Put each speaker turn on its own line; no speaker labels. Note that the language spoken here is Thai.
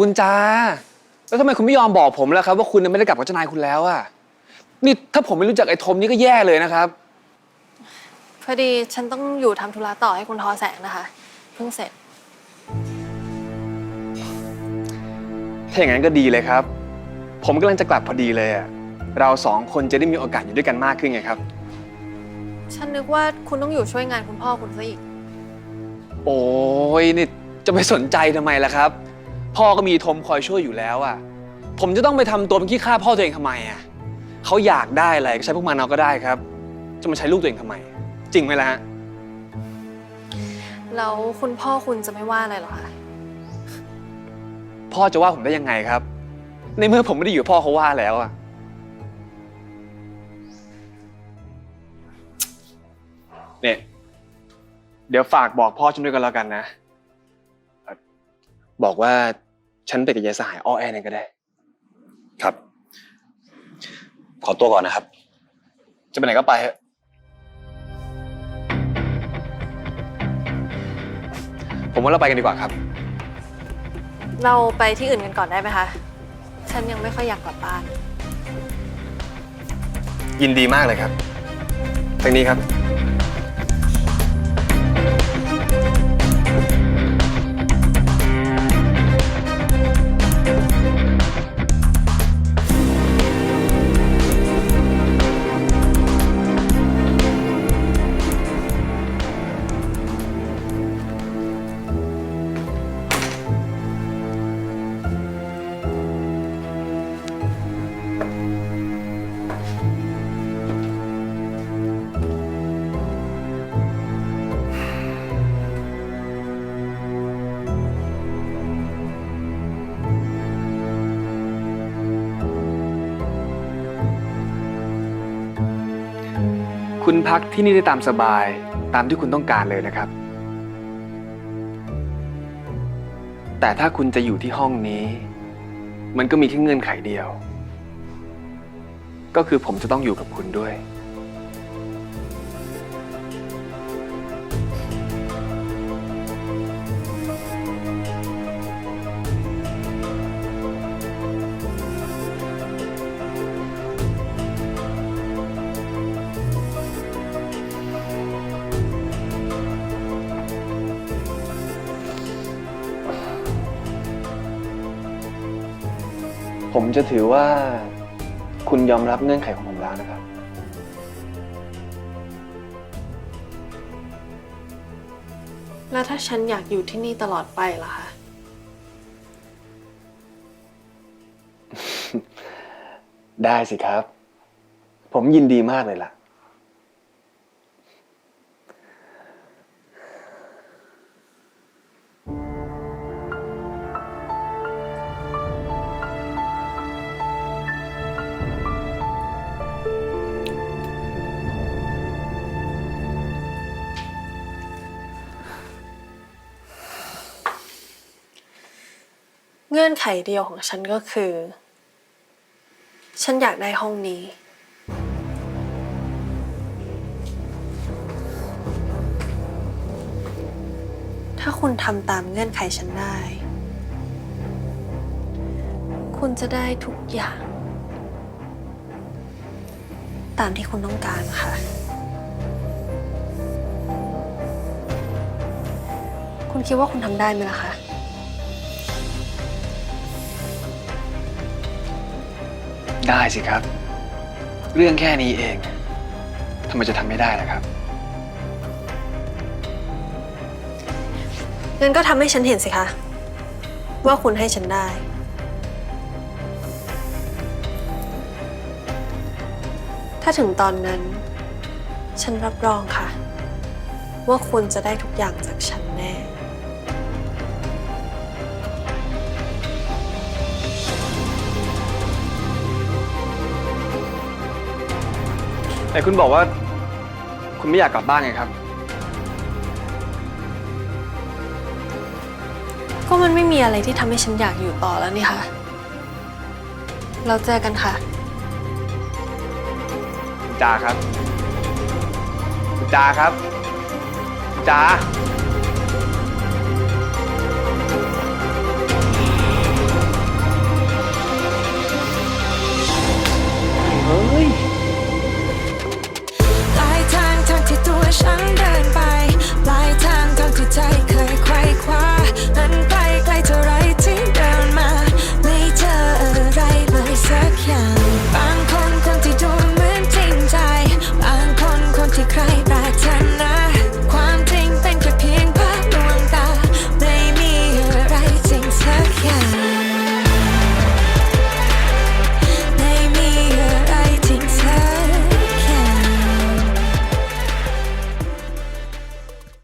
คุณจาแล้วทำไมคุณไม่ยอมบอกผมล่ะครับ ว่าคุณน่ะไม่ได้กลับกับเจ้านายคุณแล้วอะนี่ถ้าผมไม่รู้จักไอ้ทมนี่ก็แย่เลยนะครับ
พอดีฉันต้องอยู่ทำธุระต่อให้คุณทอแสงนะคะ เพิ่งเสร็จ
ถ้าอย่างนั้นก็ดีเลยครับ ผมกำลังจะกลับพอดีเลยอะเราสองคนจะได้มีโอกาสอยู่ด้วยกันมากขึ้นไงครับ
ฉันนึกว่าคุณต้องอยู่ช่วยงานคุณพ่อคุณซะอีก
โอ้ยนี่จะไปสนใจทำไมล่ะครับ พ่อก็มีทมคอยช่วยอยู่แล้วอะผมจะต้องไปทำตัวเป็นขี้ข้าพ่อตัวเองทำไมอะเขาอยากได้อะไรก็ใช้พวกมันเอาก็ได้ครับ จะมาใช้ลูกตัวเองทำไม จริงไหมล่ะฮะ
แล้วคุณพ่อคุณจะไม่ว่าอะไรเหรอคะ
พ่อจะว่าผมได้ยังไงครับ ในเมื่อผมไม่ได้อยู่กับพ่อเขาว่าแล้วอะเนี่ยเดี๋ยวฝากบอกพ่อฉันด้วยกันแล้วกันนะเอ่อ บอกว่าฉันไปกับยายสหายอ้อแอนั่นก็ได้
ครับ ขอตัวก่อนนะครับ
จะไปไหนก็ไปเถอะผมว่าเราไปกันดีกว่าครับ
เราไปที่อื่นกันก่อนได้ไหมคะ ฉันยังไม่ค่อยอยากกลับบ้าน
ยินดีมากเลยครับทางนี้ครับ คุณพักที่นี่ได้ตามสบายตามที่คุณต้องการเลยนะครับ แต่ถ้าคุณจะอยู่ที่ห้องนี้ มันก็มีแค่เงื่อนไขเดียว ก็คือผมจะต้องอยู่กับคุณด้วย ผมจะถือว่า คุณยอมรับเงื่อนไขของผมแล้วนะครับ
แล้วถ้าฉันอยากอยู่ที่นี่ตลอดไปล่ะคะ
ได้สิครับ ผมยินดีมากเลยล่ะ
เงื่อนไขเดียวของฉันก็คือ ฉันอยากได้ห้องนี้ ถ้าคุณทำตามเงื่อนไขฉันได้ คุณจะได้ทุกอย่าง ตามที่คุณต้องการค่ะ คุณคิดว่าคุณทำได้ไหมล่ะคะ
ได้สิครับ เรื่องแค่นี้เองทำไมจะทำไม่ได้ล่ะครับ
งั้นก็ทำให้ฉันเห็นสิคะ ว่าคุณให้ฉันได้ ถ้าถึงตอนนั้น ฉันรับรองค่ะ ว่าคุณจะได้ทุกอย่างจากฉันแน่
แต่คุณบอกว่า คุณไม่อยากกลับบ้านไงครับ
ก็มันไม่มีอะไรที่ทำให้ฉันอยากอยู่ต่อแล้วนี่ค่ะ เราเจอกันค่ะ
คุณจาครับ คุณจาครับ คุณจา